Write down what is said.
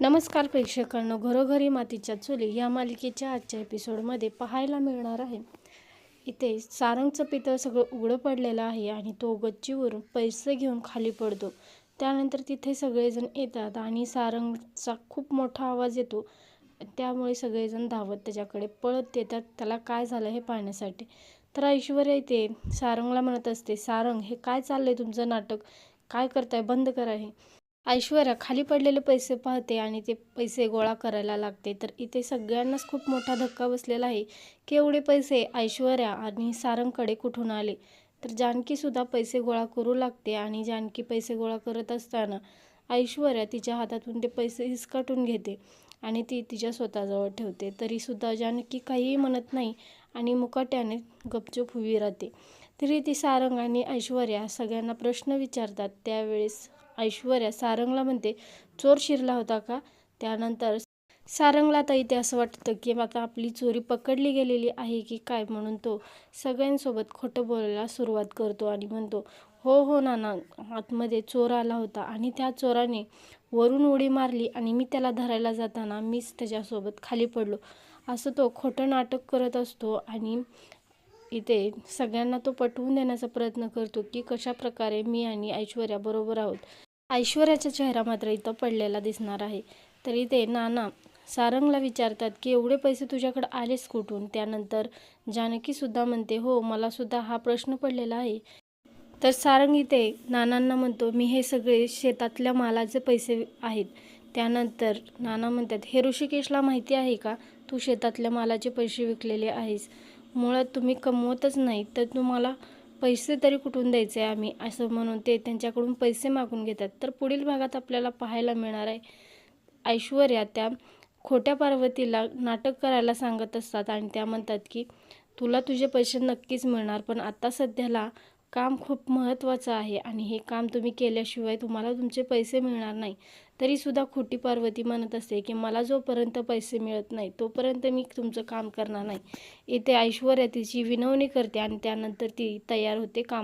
नमस्कार प्रेक्षकांनो घरोघरी मातीच्या चुली या मालिकेच्या आजच्या एपिसोडमध्ये पाहायला मिळणार आहे. इथे सारंगचं पितळ सगळं उघडं पडलेलं आहे आणि तो गच्चीवरून पैसे घेऊन खाली पडतो. त्यानंतर तिथे सगळेजण येतात आणि सारंगचा खूप मोठा आवाज येतो. त्यामुळे सगळेजण धावत त्याच्याकडे पळत येतात. त्याला काय झालं हे पाहण्यासाठी. तर ऐश्वर्या इथे सारंगला म्हणत असते सारंग हे काय चाललं आहे तुमचं नाटक? काय करताय? बंद करा हे. ऐश्वर्या खाली पडलेले पैसे पाहते आणि ते पैसे गोळा करायला लागते. तर इथे सगळ्यांनाच खूप मोठा धक्का बसलेला आहे की एवढे पैसे ऐश्वर्या आणि सारंगकडे कुठून आले? तर जानकीसुद्धा पैसे गोळा करू लागते आणि जानकी पैसे गोळा करत असताना ऐश्वर्या तिच्या हातातून ते पैसे हिसकाटून घेते आणि ती तिच्या स्वतःजवळ ठेवते. तरीसुद्धा जानकी काहीही म्हणत नाही आणि मुकाट्याने गपचूप उभी राहते. तरी ती सारंग आणि ऐश्वर्या सगळ्यांना प्रश्न विचारतात. त्यावेळेस ऐश्वर्या सारंगला म्हणते चोर शिरला होता का? त्यानंतर सारंगला तर इथे असं वाटतं की आता आपली चोरी पकडली गेलेली आहे की काय? म्हणून तो सगळ्यांसोबत खोटं बोलायला सुरुवात करतो आणि म्हणतो हो हो नाना आतमध्ये चोर आला होता आणि त्या चोराने वरून उडी मारली आणि मी त्याला धरायला जाताना मीच त्याच्यासोबत खाली पडलो. असं तो खोटं नाटक करत असतो आणि इथे सगळ्यांना तो पटवून देण्याचा प्रयत्न करतो की कशा प्रकारे मी आणि ऐश्वर्या बरोबर आहोत. ऐश्वर्याचा चेहरा मात्र इथं पडलेला दिसणार आहे. तर इथे नाना सारंगला विचारतात की एवढे पैसे तुझ्याकडे आलेच कुठून? त्यानंतर जानकीसुद्धा म्हणते हो मला सुद्धा हा प्रश्न पडलेला आहे. तर सारंग इथे नानांना म्हणतो मी हे सगळे शेतातल्या मालाचे पैसे आहेत. त्यानंतर नाना म्हणतात हे ऋषिकेशला माहिती आहे का? तू शेतातल्या मालाचे पैसे विकलेले आहेस. मुळात तुम्ही कमवतच नाही तर तुम्हाला पैसे तरी कुठून द्यायचे आम्ही? असं म्हणून ते त्यांच्याकडून पैसे मागून घेतात. तर पुढील भागात आपल्याला पाहायला मिळणार आहे ऐश्वर्या त्या खोट्या पार्वतीला नाटक करायला सांगत असतात आणि त्या म्हणतात की तुला तुझे पैसे नक्कीच मिळणार पण आता सध्याला काम खूप महत्त्वाचं आहे आणि हे काम तुम्ही केल्याशिवाय तुम्हाला तुमचे पैसे मिळणार नाही. तरीसुद्धा खोटी पार्वती म्हणत असते की मला जोपर्यंत पैसे मिळत नाही तोपर्यंत मी तुमचं काम करणार नाही. इथे ऐश्वर्या तिची विनवणी करते आणि त्यानंतर ती तयार होते काम